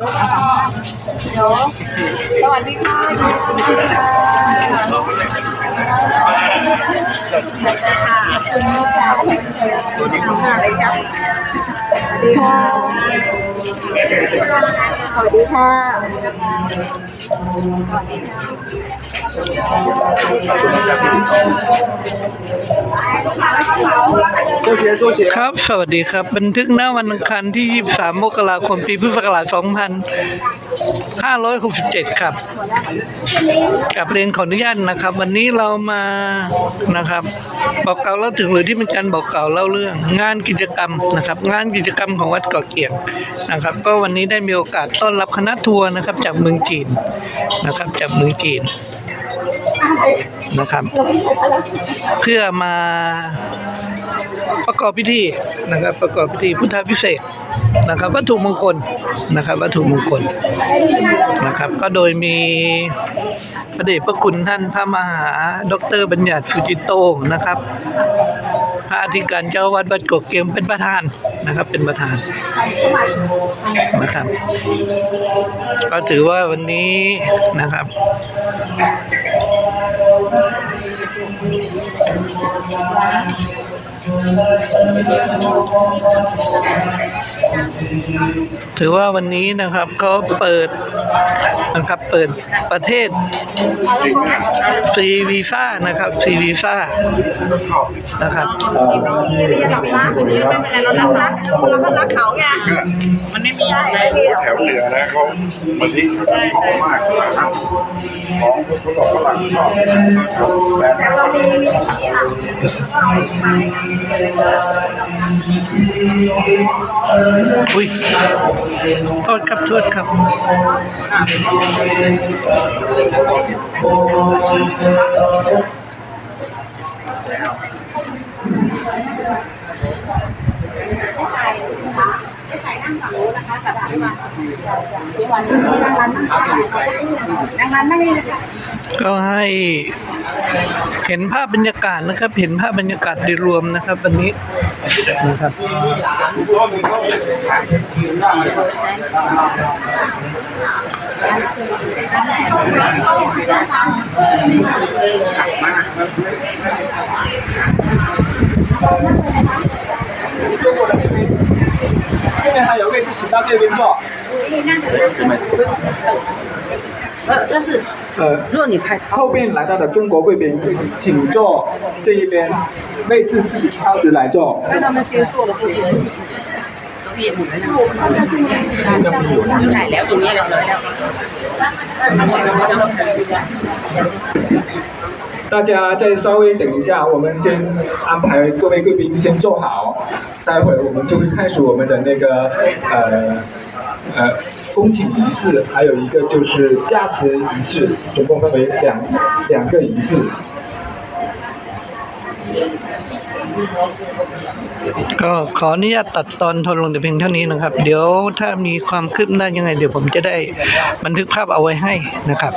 เดี๋ยวสวัสดีค่ะสวัสดีค่ะค่ะคุณจ๋าสวัสดีค่ะอะไรครับสวัสดีค่ะ สู้เชียเชีครับ สวัสดีครับ บันทึกหน้าวันอังคารที่ 23 มกราคม ปีพุทธศักราช 2567 ครับกับเรียนขออนุญาตนะครับ วันนี้เรามานะครับ บอกเก่าเล่าถึงหรือที่เป็นการบอกเก่าเล่าเรื่อง งานกิจกรรมนะครับ งานกิจกรรมของวัดเกาะเกียงนะครับ ก็วันนี้ได้มีโอกาสต้อนรับคณะทัวร์นะครับ จากเมืองจีนนะครับ จากเมืองจีนนะครับ เพื่อมา ประกอบพิธีนะครับ ประกอบพิธีพุทธพิเศษนะครับ วัตถุมงคลนะครับ วัตถุมงคลนะครับ ก็โดยมีพระเดชพระคุณท่านพระมหาดอกเตอรบัญญัติสุจิตโตนะครับ พระอธิการเจ้าวัดวัดกกเกียงเป็นประธานนะครับ เป็นประธานนะครับ ก็ถือว่าวันนี้นะครับ ถือว่าวันนี้นะครับเขาเปิดนะครับเปิดประเทศฟรีวีซ่านะครับฟรีวีซ่านะครับเรารักไม่เป็นไรเรารักรักเราก็รักเขาไงมันไม่มีอะไรแถวเหนือนะเขาบางทีหอมมาก ของเขาบอกฝรั่งชอบแต่แต่เรามีมีอะอุ้ยโทษครับโทษครับ ดังนั้นไม่มีค่ะก็ให้เห็นภาพบรรยากาศนะครับ เห็นภาพบรรยากาศโดยรวมนะครับวันนี้นะครับ 到这边坐。呃，但是呃，若你拍后边来到的中国贵宾，请坐这一边，位置自己挑着来做。坐的我们在，大家再稍微等一下，我们先安排各位贵宾先坐好，待会儿我们就会开始我们的那个呃呃恭请仪式，还有一个就是加持仪式，总共分为两两个仪式。ก็ขออนุญาตตัดตอนทนลงแต่เพียงเท่านี้นะครับ เดี๋ยวถ้ามีความคืบหน้ายังไง เดี๋ยวผมจะได้บันทึกภาพเอาไว้ให้นะครับ